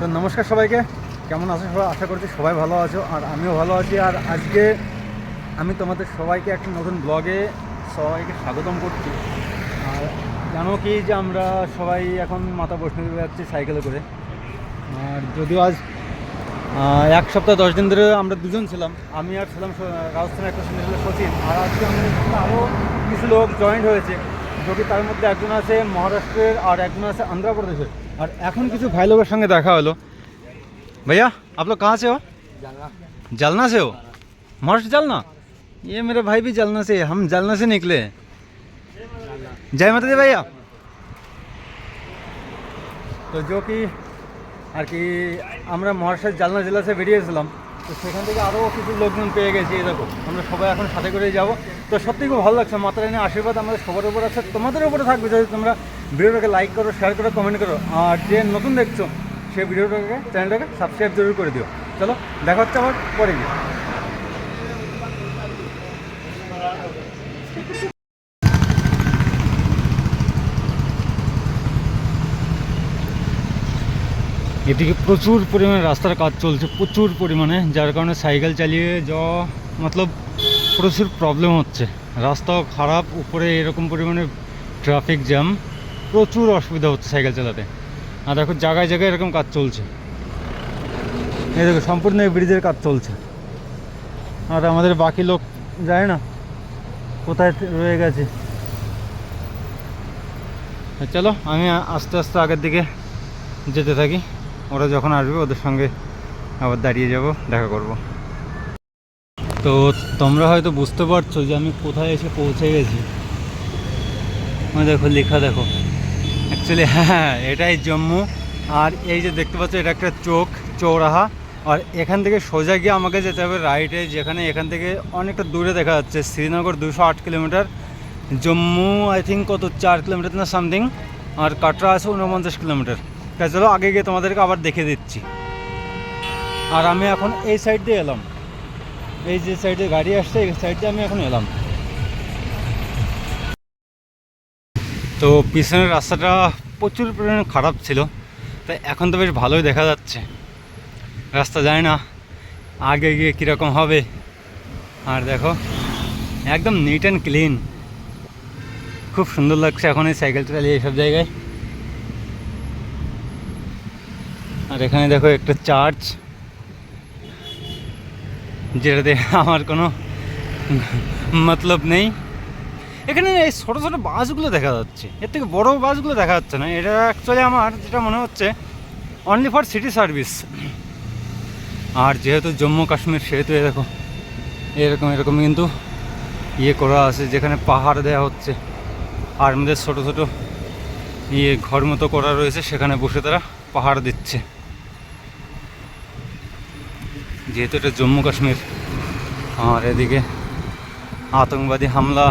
তো নমস্কার সবাইকে। কেমন আছো সবাই? আশা করছি সবাই ভালো আছো আর আমিও ভালো আছি। আর আজকে আমি তোমাদের সবাইকে একটা নতুন ব্লগে সবাইকে স্বাগতম করছি। আর জানো কি যে আমরা সবাই এখন মাথা বৈষ্ণবী যাচ্ছি সাইকেলে করে। আর যদিও আজ এক সপ্তাহ, দশ দিন ধরে আমরা দুজন ছিলাম। আমি আর ছিলাম রাজস্থানের একটা সচিন। আর আজকে আমাদের আরও কিছু লোক জয়েন্ট হয়েছে। যদি তার মধ্যে একজন আছে মহারাষ্ট্রের আর একজন আছে আন্ধ্রপ্রদেশের আর এখন কিছু ভাই লোকের সঙ্গে দেখা হলো भैया आप लोग कहाँ से हो जलना से हो महाराष्ट्र जलना ये मेरे भाई भी जलना से है, हम जलना से निकले हैं जय माता दी भैया তো जो কি আর কি আমরা মহারাষ্ট্রের জালনা জেলা থেকে বেরিয়েছিলাম তো সেখান থেকে আরও কিছু লোকজন পেয়ে গেছি দেখো। আমরা সবাই এখন সাথে করে যাব। তো সত্যি খুব ভালো লাগছে। মাতা এনে আশীর্বাদ আমাদের সবার উপর আছে। তোমাদের উপরে থাকবে যদি তোমরা ভিডিওটাকে লাইক করো শেয়ার করো কমেন্ট করো। আর যে নতুন দেখছ সেই ভিডিওটাকে চ্যানেলটাকে সাবস্ক্রাইব জরুর করে দিও। চলো, দেখা হচ্ছে আবার পরে গিয়ে এদিকে প্রচুর পরিমাণে রাস্তার কাজ চলছে, প্রচুর পরিমাণে, যার কারণে সাইকেল চালিয়ে যাওয়া মতলব প্রচুর প্রবলেম হচ্ছে। রাস্তাও খারাপ, উপরে এরকম পরিমাণে ট্রাফিক জ্যাম প্রচুর অসুবিধা হচ্ছে সাইকেল চালাতে। আর দেখো, জায়গায় জায়গায় এরকম কাজ চলছে। এই দেখো, সম্পূর্ণ এই ব্রিজের কাজ চলছে। আর আমাদের বাকি লোক যায় না? কোথায় রয়ে গেছে? চলো, আমি আস্তে আস্তে আগের দিকে যেতে থাকি। ওরা যখন আসবে, ওদের সঙ্গে আবার দাঁড়িয়ে যাব, দেখা করব। তো তোমরা হয়তো বুঝতে পারছ যে আমি কোথায় এসে পৌঁছে গেছি। দেখো, লেখা দেখো। অ্যাকচুয়ালি হ্যাঁ এটাই জম্মু। আর এই যে দেখতে পাচ্ছ, এটা একটা চোখ, চৌরাহা। আর এখান থেকে সোজা গিয়ে আমাকে যেতে হবে রাইটে যেখানে এখান থেকে অনেকটা দূরে দেখা যাচ্ছে, শ্রীনগর দুশো আট কিলোমিটার। জম্মু আই থিঙ্ক কত, চার কিলোমিটার না সামথিং আর কাটরা আছে উনপঞ্চাশ কিলোমিটার। তাই চলো আগে গিয়ে তোমাদেরকে আবার দেখে দিচ্ছি। আর আমি এখন এই সাইড দিয়ে এলাম। এই যে সাইডে গাড়ি আসছে, এই সাইড দিয়ে আমি এখন এলাম। তো পিছনের রাস্তাটা প্রচুর পরিমাণে খারাপ ছিল, তাই এখন তো বেশ ভালোই দেখা যাচ্ছে। রাস্তা যায় না আগে গিয়ে কীরকম হবে। আর দেখো, একদম নিট অ্যান্ড ক্লিন খুব সুন্দর লাগছে এখন এই সাইকেল চালিয়ে এইসব জায়গায়। আর এখানে দেখো একটা চার্চ, যেটাতে আমার কোনো মতলব নেই। এখানে এই ছোটো ছোটো বাসগুলো দেখা যাচ্ছে। এর থেকে বড় বাসগুলো দেখা যাচ্ছে না। এটা অ্যাকচুয়ালি আমার যেটা মনে হচ্ছে অনলি ফর সিটি সার্ভিস আর যেহেতু জম্মু কাশ্মীর, সেহেতু দেখো, এরকম এরকম কিন্তু ইয়ে করা আছে, যেখানে পাহাড় দেওয়া হচ্ছে। আর আমাদের ছোটো ছোটো ইয়ে ঘর মতো করা রয়েছে, সেখানে বসে তারা পাহাড় দিচ্ছে। যেহেতু এটা জম্মু কাশ্মীর, আর এদিকে আতঙ্কবাদী হামলা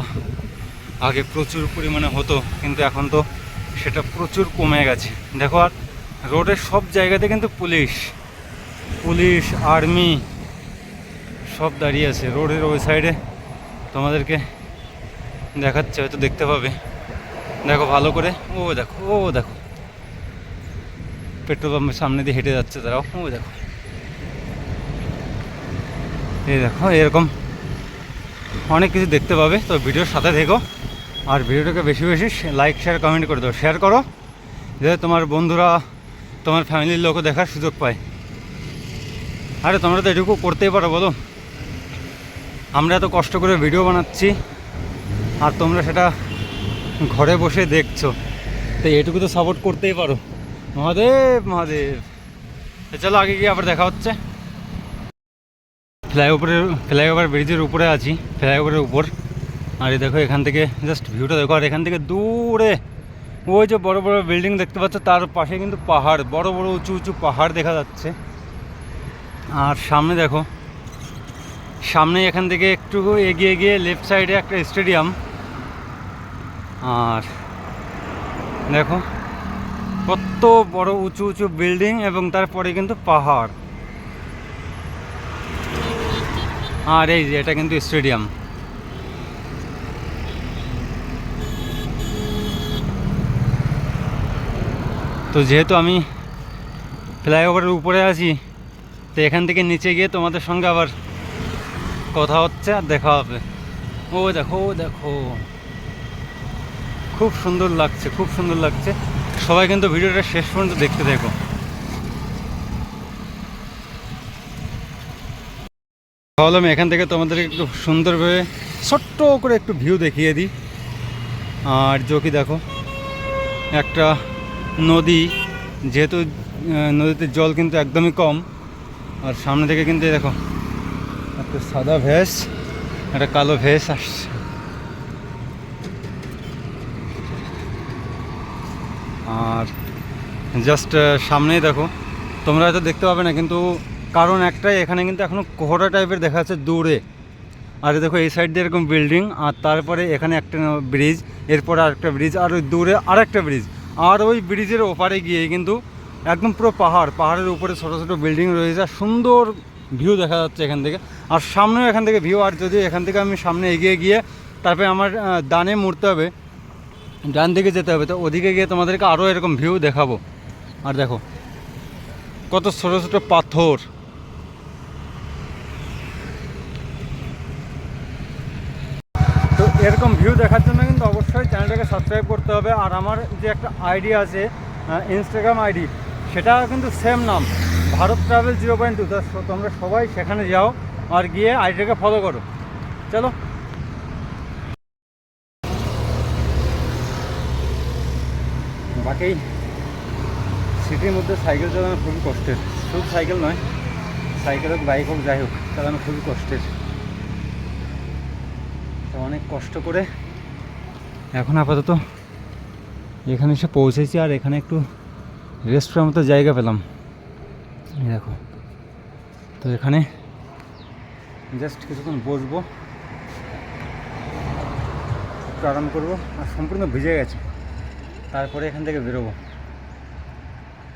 আগে প্রচুর পরিমাণে হতো, কিন্তু এখন তো সেটা প্রচুর কমে গেছে। দেখো আর রোডের সব জায়গাতে কিন্তু পুলিশ পুলিশ, আর্মি সব দাঁড়িয়ে আছে। রোডের ওই সাইডে তোমাদেরকে দেখাচ্ছে, হয়তো দেখতে পাবে। দেখো ভালো করে, ও দেখো ও দেখো। পেট্রোল পাম্পের সামনে দিয়ে হেঁটে যাচ্ছে তারাও, ও দেখো। এই দেখো, এরকম অনেক কিছু দেখতে পাবে। তো ভিডিওর সাথে থেকো। আর ভিডিওটাকে বেশি বেশি লাইক শেয়ার কমেন্ট করে দাও। শেয়ার করো, যাতে তোমার বন্ধুরা, তোমার ফ্যামিলির লোকও দেখার সুযোগ পায়। আরে, তোমরা তো এটুকু করতেই পারো, বলো। আমরা এত কষ্ট করে ভিডিও বানাচ্ছি, আর তোমরা সেটা ঘরে বসে দেখছ। তো এটুকু তো সাপোর্ট করতেই পারো। মহাদেব মহাদেব। চলো, আগে গিয়ে আবার দেখা হচ্ছে। ফ্লাইওভারের, ফ্লাইওভার ব্রিজের উপরে আছি, ফ্লাইওভারের উপর। আর এই দেখো এখান থেকে জাস্ট ভিউটা দেখো, আর এখান থেকে দূরে ওই যে বড় বড় বিল্ডিং দেখতে পাচ্ছ, তার পাশে কিন্তু পাহাড়, বড় বড় উঁচু উঁচু পাহাড় দেখা যাচ্ছে। আর সামনে দেখো, সামনে এখান থেকে একটু এগিয়ে গিয়ে লেফট সাইডে একটা স্টেডিয়াম আর দেখো, কত বড় উঁচু উঁচু বিল্ডিং এবং তারপরে কিন্তু পাহাড়। আর এই যে, এটা কিন্তু স্টেডিয়াম। তো যেহেতু আমি ফ্লাইওভারের উপরে আছি, তো এখান থেকে নিচে গিয়ে তোমাদের সঙ্গে আবার কথা হচ্ছে আর দেখা হবে। ও দেখো ও দেখো। খুব সুন্দর লাগছে, খুব সুন্দর লাগছে। সবাই কিন্তু ভিডিওটা শেষ পর্যন্ত দেখতে দেখো ভাবলাম এখান থেকে তোমাদের একটু সুন্দরভাবে ছোট্ট করে একটু ভিউ দেখিয়ে দিই। আর কি দেখো, একটা নদী, যেহেতু নদীতে জল কিন্তু একদমই কম, আর সামনে থেকে কিন্তু দেখো, একটা সাদা ভেস, একটা কালো ভেস আসছে। আর জাস্ট সামনেই দেখো, তোমরা হয়তো দেখতে পাবে না, কিন্তু কারণ একটাই, এখানে কিন্তু এখনও কোহরা টাইপের দেখা যাচ্ছে দূরে। আর দেখো এই সাইড দিয়ে এরকম বিল্ডিং আর তারপরে এখানে একটা ব্রিজ এরপরে আরেকটা ব্রিজ আর ওই দূরে আরেকটা ব্রিজ আর ওই ব্রিজের ওপারে গিয়ে কিন্তু একদম পুরো পাহাড়, পাহাড়ের উপরে ছোটো ছোটো বিল্ডিং রয়েছে, আর সুন্দর ভিউ দেখা যাচ্ছে এখান থেকে। আর সামনেও এখান থেকে ভিউ আর যদি এখান থেকে আমি সামনে এগিয়ে গিয়ে তারপরে আমার ডানে মুড়তে হবে, ডান দিকে যেতে হবে, তো ওদিকে গিয়ে তোমাদেরকে আরও এরকম ভিউ দেখাবো। আর দেখো, কত ছোটো ছোটো পাথর তো এরকম ভিউ দেখার জন্য কিন্তু অবশ্যই চ্যানেলটাকে সাবস্ক্রাইব করতে হবে। আর আমার যে একটা আইডি আছে ইনস্টাগ্রাম আইডি সেটা কিন্তু সেম নাম। Bharat travel zero point two তোমরা সবাই সেখানে যাও আর গিয়ে আইডিটাকে ফলো করো। চলো। বাকি সিটির মধ্যে সাইকেল চালানো খুবই কষ্টের। শুধু সাইকেল নয় সাইকেল হোক বাইক হোক, যাই হোক, চালানো খুবই কষ্টের। অনেক কষ্ট করে এখন আপাতত এখানে এসে পৌঁছেছি আর এখানে একটু রেস্ট করার মতো জায়গা পেলাম। দেখো। তো এখানে জাস্ট কিছুক্ষণ বসবো। একটু আরাম করব। আর সম্পূর্ণ ভিজে গেছে। তারপরে এখান থেকে বেরোবো।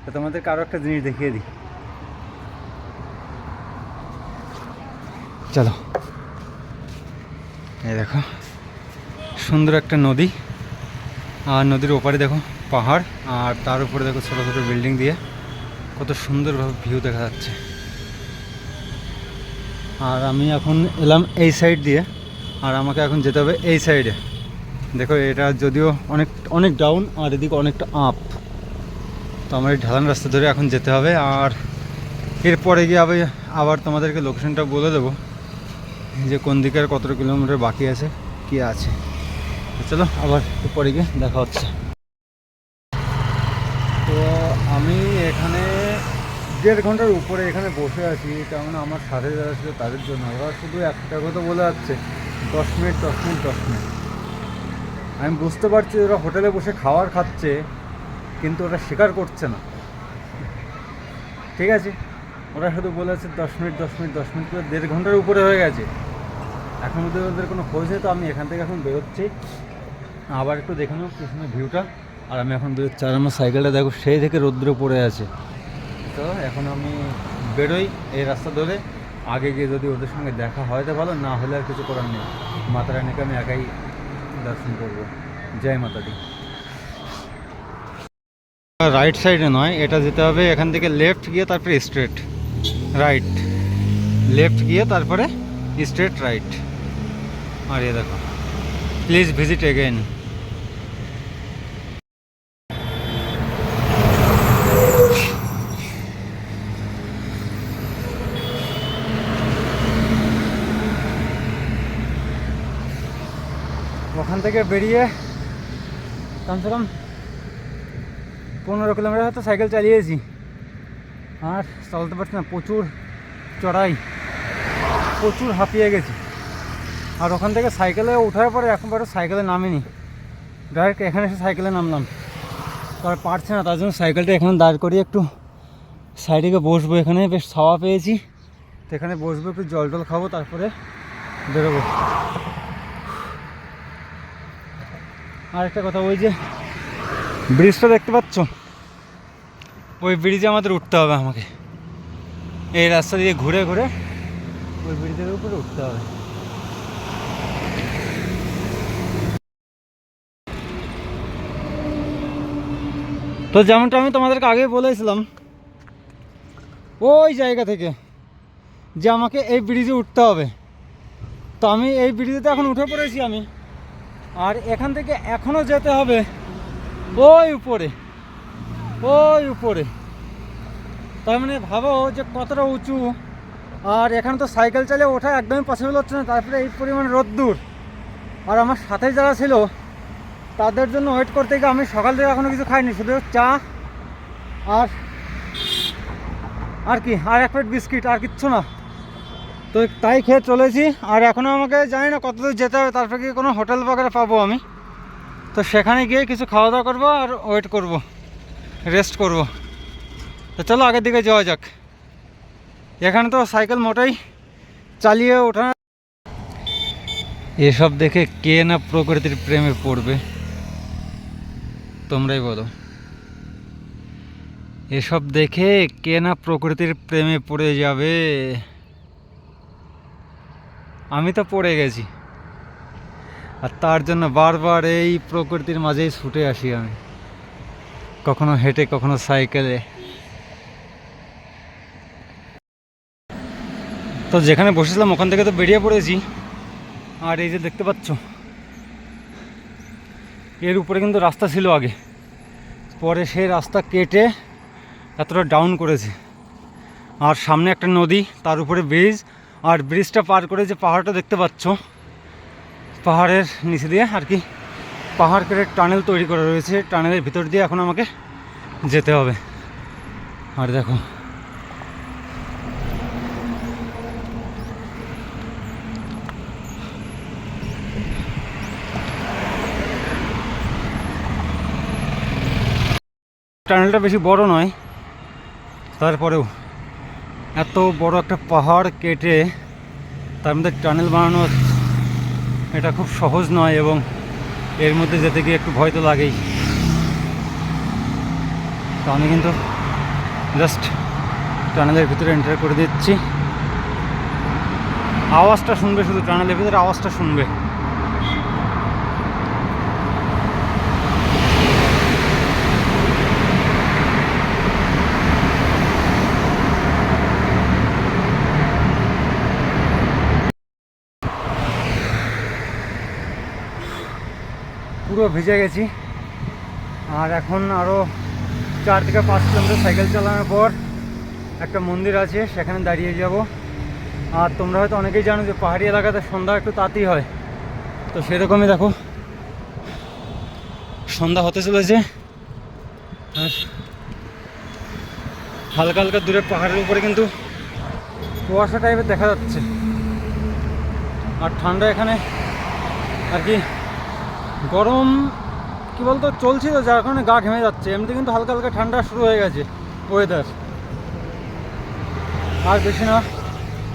তো তোমাদেরকে আরও একটা জিনিস দেখিয়ে দিই। চলো। এই দেখো, সুন্দর একটা নদী। আর নদীর ওপারে দেখো পাহাড়, আর তার উপরে দেখো ছোটো ছোটো বিল্ডিং দিয়ে কত সুন্দরভাবে ভিউ দেখা যাচ্ছে। আর আমি এখন এলাম এই সাইড দিয়ে, আর আমাকে এখন যেতে হবে এই সাইডে দেখো, এটা যদিও অনেক অনেক ডাউন আর এদিকে অনেকটা আপ তো আমার এই ঢালান রাস্তা ধরে এখন যেতে হবে, আর এরপরে গিয়ে আবার আবার তোমাদেরকে লোকেশনটা বলে দেবো। যে কোন দিকে আর কতটা কিলোমিটার বাকি আছে? কি আছে? চলো আবার পরে গিয়ে দেখা হচ্ছে। তো আমি এখানে দেড় ঘণ্টার উপরে এখানে বসে আছি কারণ আমার সাথে যারা ছিল তাদের জন্য। ওরা শুধু একটা কথা বলে যাচ্ছে দশ মিনিট দশ মিনিট দশ মিনিট। আমি বুঝতে পারছি ওরা হোটেলে বসে খাওয়ার খাচ্ছে কিন্তু ওরা স্বীকার করছে না। ঠিক আছে? ওরা শুধু বলেছে দশ মিনিট দশ মিনিট দশ মিনিট করে দেড় ঘণ্টার উপরে হয়ে গেছে। এখন ওদের ওদের কোনো খোঁজ নেই, তো আমি এখান থেকে এখন বেরোচ্ছি। আবার একটু দেখে নেব পিছনে ভিউটা আর আমি এখন বেরোচ্ছি, আর আমার সাইকেলটা দেখো, সেই থেকে রৌদ্র পড়ে আছে। তো এখন আমি বেরোই এই রাস্তা ধরে। আগে গিয়ে যদি ওদের সঙ্গে দেখা হয় তো ভালো, না হলে আর কিছু করার নেই। মাতা রানীকে আমি একাই দর্শন করব। জয় মাতা দি। রাইট সাইডে নয়, এটা যেতে হবে এখান থেকে লেফট গিয়ে তারপরে স্ট্রেট রাইট লেফট গিয়ে তারপরে স্ট্রেট রাইট আর এ দেখো প্লিজ ভিজিট এগেইন ওখান থেকে বেরিয়ে কমসে কম পনেরো কিলোমিটার হয়তো সাইকেল চালিয়েছি আর চালাতে পারছি না, প্রচুর চড়াই, প্রচুর হাঁপিয়ে গেছি। আর ওখান থেকে সাইকেলে ওঠার পরে একবারও সাইকেলে নামিনি। ডাইরেক্ট এখানে এসে সাইকেলে নামলাম। তার পারছে না, তার জন্য সাইকেলটা এখানে দাঁড় করিয়ে একটু সাইডে গিয়ে বসবো। এখানে বেশ ছাওয়া পেয়েছি। তো এখানে বসবো, একটু জল টল খাব, তারপরে বেরোবো। আর একটা কথা ওই যে ব্রিজটা দেখতে পাচ্ছ? ওই ব্রিজে আমাদের উঠতে হবে আমাকে। এই রাস্তা দিয়ে ঘুরে ঘুরে ওই ব্রিজের উপরে উঠতে হবে। তো যেমনটা আমি তোমাদেরকে আগেই বলেছিলাম, ওই জায়গা থেকে যে আমাকে এই ব্রিজে উঠতে হবে। তো আমি এই ব্রিজেতে এখন উঠে পড়েছি আমি। আর এখান থেকে এখনও যেতে হবে ওই উপরে। ওই উপরে। তার মানে ভাবো যে কতটা উঁচু। আর এখানে তো সাইকেল চালিয়ে ওঠা একদমই পসিবল হচ্ছে না, তারপরে এই পরিমাণ রোদ্দুর। আর আমার সাথে যারা ছিল, তাদের জন্য ওয়েট করতে গিয়ে আমি সকাল থেকে এখনও কিছু খাইনি, শুধু চা আর আর কি, আর এক প্লেট বিস্কিট আর কিচ্ছু না। তো তাই খেয়ে চলেছি, আর এখনও আমাকে জানি না কত দূর যেতে হবে, তারপরে কি কোনো হোটেল বগেরা পাবো আমি। তো সেখানে গিয়ে কিছু খাওয়া দাওয়া করব আর ওয়েট করব। রেস্ট করব। তো চলো আগের দিকে যাওয়া যাক। এখানে তো সাইকেল মোটাই চালিয়ে ওঠা এসব দেখে কে না প্রকৃতির প্রেমে পড়বে? তোমরাই বলো। এসব দেখে কে না প্রকৃতির প্রেমে পড়ে যাবে? আমি তো পড়ে গেছি। আর তার জন্য বারবার এই প্রকৃতির মাঝেই ছুটে আসি আমি। কখনো হেঁটে, কখনো সাইকেলে। তো যেখানে বসেছিলাম, ওখান থেকে তো বেরিয়ে পড়েছি। আর এই যে দেখতে পাচ্ছ, এর উপরে কিন্তু রাস্তা ছিল আগে। পরে সেই রাস্তা কেটে এতটা ডাউন করেছে। আর সামনে একটা নদী, তার উপরে ব্রিজ আর ব্রিজটা পার করে যে পাহাড়টা দেখতে পাচ্ছ, পাহাড়ের নিচে দিয়ে আর কি। পাহাড় কেটে টানেল তৈরি করা রয়েছে। টানেলের ভিতর দিয়ে এখন আমাকে যেতে হবে। আর দেখো। টানেলটা বেশি বড় নয়, তারপরেও। এত বড় একটা পাহাড় কেটে তার মধ্যে টানেল বানানো এটা খুব সহজ নয় এবং এর মধ্যে যেতে গিয়ে একটু ভয় তো লাগেই। তো আমি কিন্তু জাস্ট টানেলের ভিতরে এন্টার করে দিচ্ছি। আওয়াজটা শুনবে, শুধু টানেলের ভিতরে আওয়াজটা শুনবে। পুরো ভিজে গেছি। আর এখন আরও চার থেকে পাঁচ কিলোমিটার সাইকেল চালানোর পর একটা মন্দির আছে, সেখানে দাঁড়িয়ে যাব। আর তোমরা হয়তো অনেকেই জানো যে পাহাড়ি এলাকাতে সন্ধ্যা একটু তাঁতি হয়। তো সেরকমই দেখো, সন্ধ্যা হতে চলেছে। হালকা হালকা দূরে পাহাড়ের উপরে কিন্তু কুয়াশা টাইপের দেখা যাচ্ছে। আর ঠান্ডা এখানে আর কি গরম, কি বলতো, চলছিল, যার কারণে গা ঘেমে যাচ্ছে। এমনি কিন্তু হালকা হালকা ঠান্ডা শুরু হয়ে গেছে ওয়েদার আর বেশি না।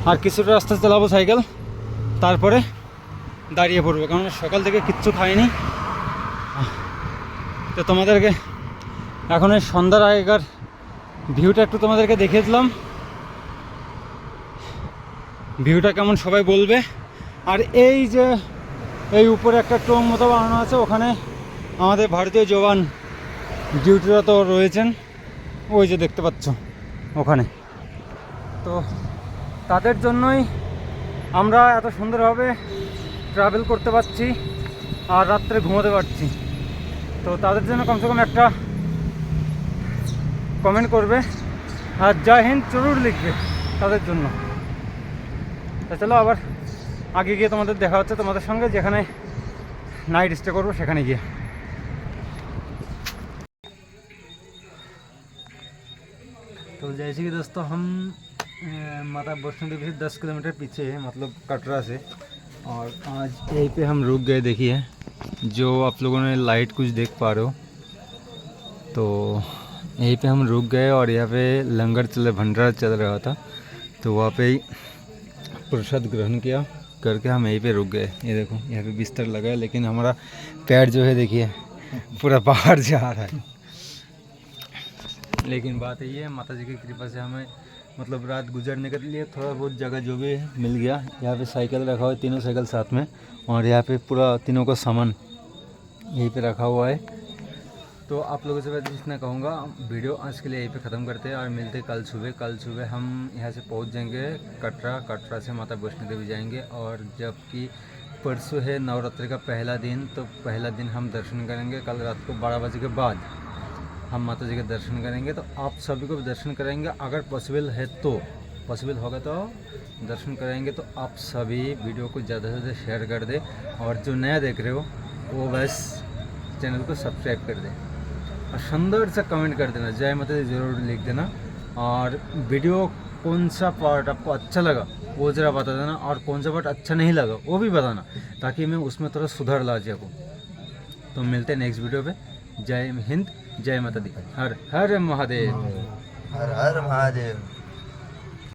আর কিছুটা রাস্তা চালাবো সাইকেল তারপরে দাঁড়িয়ে পড়ব, কারণ সকাল থেকে কিচ্ছু খাইনি। তো তোমাদেরকে এখন এই সন্ধ্যার আগেকার ভিউটা একটু তোমাদেরকে দেখিয়ে দিলাম। ভিউটা কেমন সবাই বলবে। আর এই যে এই উপরে একটা টোং মতো বানানো আছে, ওখানে আমাদের ভারতীয় জওয়ান ডিউটিরত রয়েছেন। ওই যে দেখতে পাচ্ছ, ওখানে। তো তাদের জন্যই আমরা এত সুন্দরভাবে ট্রাভেল করতে পারছি আর রাত্রে ঘুমোতে পারছি। তো তাদের জন্য কমসে কম একটা কমেন্ট করবে। আর জয় হিন্দ জরুর লিখবে তাদের জন্য। চলো আবার আগে গিয়ে তোমাদের দেখা হচ্ছে তোমাদের সঙ্গে যেখানে नाइट स्टे করবো সেখানে গিয়ে तो जैसे कि दोस्तों हम अ, माता वैष्णो देवी से 10 किलोमीटर पीछे है मतलब कटरा से और आज यहीं पे हम रुक गए देखिए जो आप लोगों ने लाइट कुछ देख पा रहे हो तो यहीं पे हम रुक गए और यहाँ पे लंगर चल भंडारा चल रहा था तो वहाँ पे ही प्रसाद ग्रहण किया करके हम यहीं पे रुक गए। ये देखो, यहाँ पे बिस्तर लगा है, लेकिन हमारा पैर जो है देखिए, पूरा बाहर जा रहा है। लेकिन बात ये है माता जी की कृपा से हमें मतलब रात गुजरने के लिए थोड़ा बहुत जगह जो भी मिल गया। यहाँ पे साइकिल रखा हुआ है, तीनों साइकिल साथ में, और यहाँ पे पूरा तीनों का सामान यहीं पे रखा हुआ है। तो आप लोगों से मैं इतना कहूँगा, वीडियो आज के लिए यहीं पे ख़त्म करते हैं और मिलते हैं कल सुबह। कल सुबह हम यहाँ से पहुँच जाएँगे कटरा। कटरा से माता वैष्णो देवी जाएँगे और जबकि परसों है नवरात्रि का पहला दिन तो पहला दिन हम दर्शन करेंगे। कल रात को बारह बजे के बाद हम माता जी के दर्शन करेंगे। तो आप सभी को भी दर्शन करेंगे अगर पॉसिबल है तो पॉसिबल होगा तो दर्शन कराएँगे। तो आप सभी वीडियो को ज़्यादा से ज़्यादा शेयर कर दें और जो नया देख रहे हो, वो बस चैनल को सब्सक्राइब कर दें। और सुंदर सा कमेंट कर देना। जय माता दी, ज़रूर लिख देना। और वीडियो कौन सा पार्ट आपको अच्छा लगा, वो ज़रा बता देना। और कौन सा पार्ट अच्छा नहीं लगा, वो भी बताना, ताकि मैं उसमें थोड़ा सुधार ला सकूँ। तो मिलते हैं नेक्स्ट वीडियो पे। जय हिंद, जय माता दी। हर हर महादेव। हर हर महादेव।